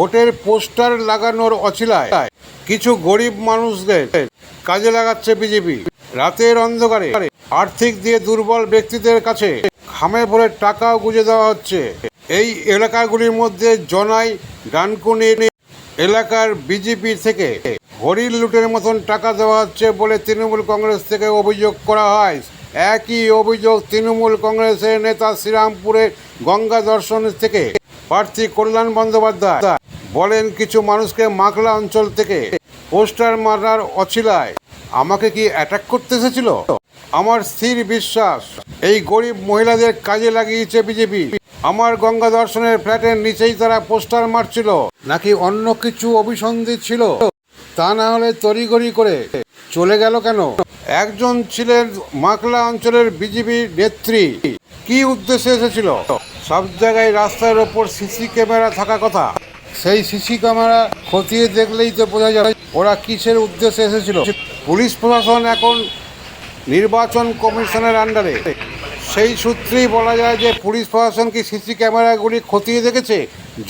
ভোটের পোস্টার লাগানোর অছিলায় কিছু গরিব মানুষদের কাজে লাগাচ্ছে বিজেপি। রাতের অন্ধকারে আর্থিক দিয়ে দুর্বল ব্যক্তিদের কাছে খামে ভরে টাকাও গুঁজে দেওয়া হচ্ছে। এই এলাকাগুলির মধ্যে জনাই, ডানকুনি এলাকার বিজেপি থেকে হরিণ লুটের মতন টাকা দেওয়া হচ্ছে বলে তৃণমূল কংগ্রেস থেকে অভিযোগ করা হয়। একই অভিযোগ তৃণমূল কংগ্রেসের নেতা শ্রীরামপুরে গঙ্গা দর্শন থেকে প্রার্থী কল্যাণ বন্দ্যোপাধ্যায়। বলেন কিছু মানুষকে মাকলা অঞ্চল থেকে পোস্টার মারার অছিলায়। আমাকে কি অ্যাটাক করতে এসেছিল? আমার স্থির বিশ্বাস, এই গরিব মহিলাদের কাজে লাগিয়েছে বিজেপি। আমার গঙ্গা দর্শনের ফ্ল্যাটের নিচেই তারা পোস্টার মারছিল। নাকি অন্য কিছু অভিসন্ধি ছিল? তা না হলে তড়িঘড়ি করে চলে গেল কেন? একজন ছিলেন মাকলা অঞ্চলের বিজেপি নেত্রী। কি উদ্দেশ্যে এসেছিল? সব জায়গায় রাস্তার ওপর সিসি ক্যামেরা থাকা কথা। সেই সিসি ক্যামেরা খতিয়ে দেখলেই তো বোঝা যায় ওরা কিসের উদ্দেশ্যে এসেছিল। পুলিশ প্রশাসন এখন নির্বাচন কমিশনের আন্ডারে সেই সূত্রেই বলা যায় যে পুলিশ প্রশাসন কি সিসি ক্যামেরাগুলি খতিয়ে দেখেছে?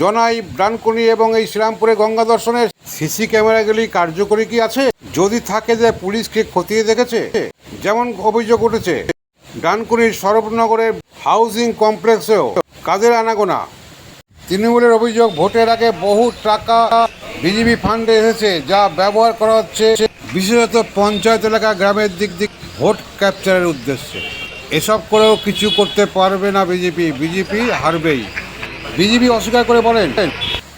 জনাই, ব্রানকুনি এবং এই শ্রীরামপুরে গঙ্গা দর্শনের সিসি ক্যামেরাগুলি কার্যকরী কি আছে? যদি থাকে যে পুলিশকে খতিয়ে দেখেছে? যেমন অভিযোগ উঠেছে ডানকুনির সরবনগরের হাউজিং কমপ্লেক্সেও কাদের আনাগোনা? তৃণমূলের অভিযোগ, ভোটের আগে বহু টাকা বিজেপি ফান্ডে এসেছে, যা ব্যবহার করা হচ্ছে বিশেষত পঞ্চায়েত এলাকা গ্রামের দিক দিক ভোট ক্যাপচারের উদ্দেশ্যে। এসব করেও কিছু করতে পারবে না বিজেপি। বিজেপি হারবেই। বিজেপি অস্বীকার করে বলেন,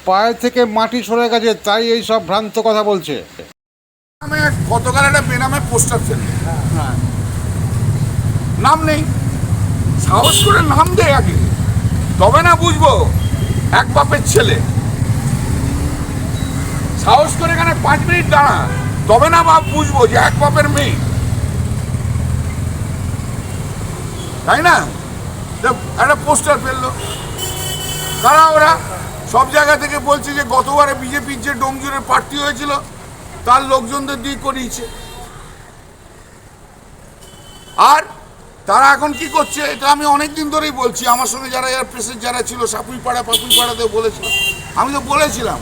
পায়ে থেকে মাটি সরে গেছে, তাই এই সব ভ্রান্ত কথা বলছে। গতকাল একটা বেনামে পোস্টার ফেলল নাম নেই। সাহস করে নাম দে আগে। তবে না বুঝব। এক বাপের ছেলে। সাহস করে এখানে পাঁচ মিনিট দাঁড়া। তবে না বাপ, বুঝব যে এক বাপের মেয়ে। তাই না? একটা পোস্টার ফেলল। কারা ওরা, সব জায়গা থেকে বলছে যে গতবারে বিজেপির যে ডোমজুরের প্রার্থী হয়েছিল, তার লোকজনদের দিয়ে করিয়েছে। আর তারা এখন কি করছে, এটা আমি অনেক দিন ধরেই বলছি। আমার সঙ্গে যারা এয়ার প্রেসের যারা ছিল সাপুই পাড়া পাপুই পাড়াতেও বলেছিলাম। আমি তো বলেছিলাম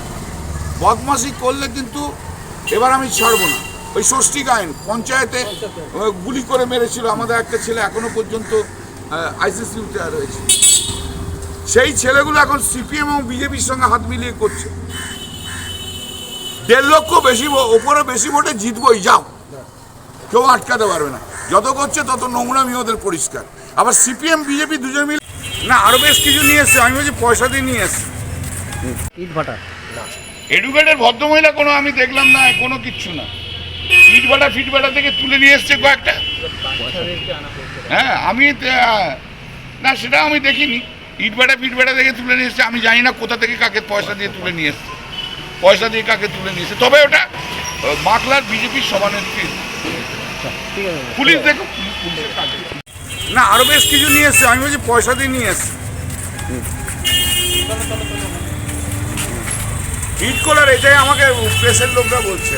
বদমাসি করলে কিন্তু এবার আমি ছাড়বো না। ওই ষষ্ঠী গায়ন পঞ্চায়েতে গুলি করে মেরেছিল আমাদের একটা ছেলে এখনও পর্যন্ত আইসিসিউতে রয়েছে। সেই ছেলেগুলো এখন সিপিএম এবং বিজেপির সঙ্গে হাত মিলিয়ে করছে। দেড় লক্ষ বেশি ওপরে বেশি ভোটে জিতবই, যাও। কেউ আটকাতে পারবে না। যত করছে তত নোংরামি ওদের পরিষ্কার। আবার সিপিএম বিজেপি দুজন মিলে না আরও বেশ কিছু নিয়ে এসছে। আমি বলছি পয়সা দিয়ে নিয়ে এসছে। ইট ভাটা এডুকেটেড ভদ্রমহিলা কোনো আমি দেখলাম না কোনো কিচ্ছু না। ইটভাটা ফিটভাটা থেকে তুলে নিয়ে এসছে কয়েকটা। হ্যাঁ আমি না সেটা আমি দেখিনি। ইটভাটা ফিটভাটা থেকে তুলে নিয়ে এসছে। আমি জানি না কোথা থেকে কাকে পয়সা দিয়ে তুলে নিয়ে এসছে। পয়সা দিয়ে কাকে তুলে নিয়ে এসছে। তবে ওটা বাংলার বিজেপির সভানেত্রী। পুলিশ দেখো। না, আরও বেশ কিছু নিয়ে এসছে। আমি বলছি পয়সা দিয়ে নিয়ে এসছে। হিট করার এটাই আমাকে প্রেসের লোকরা বলছে।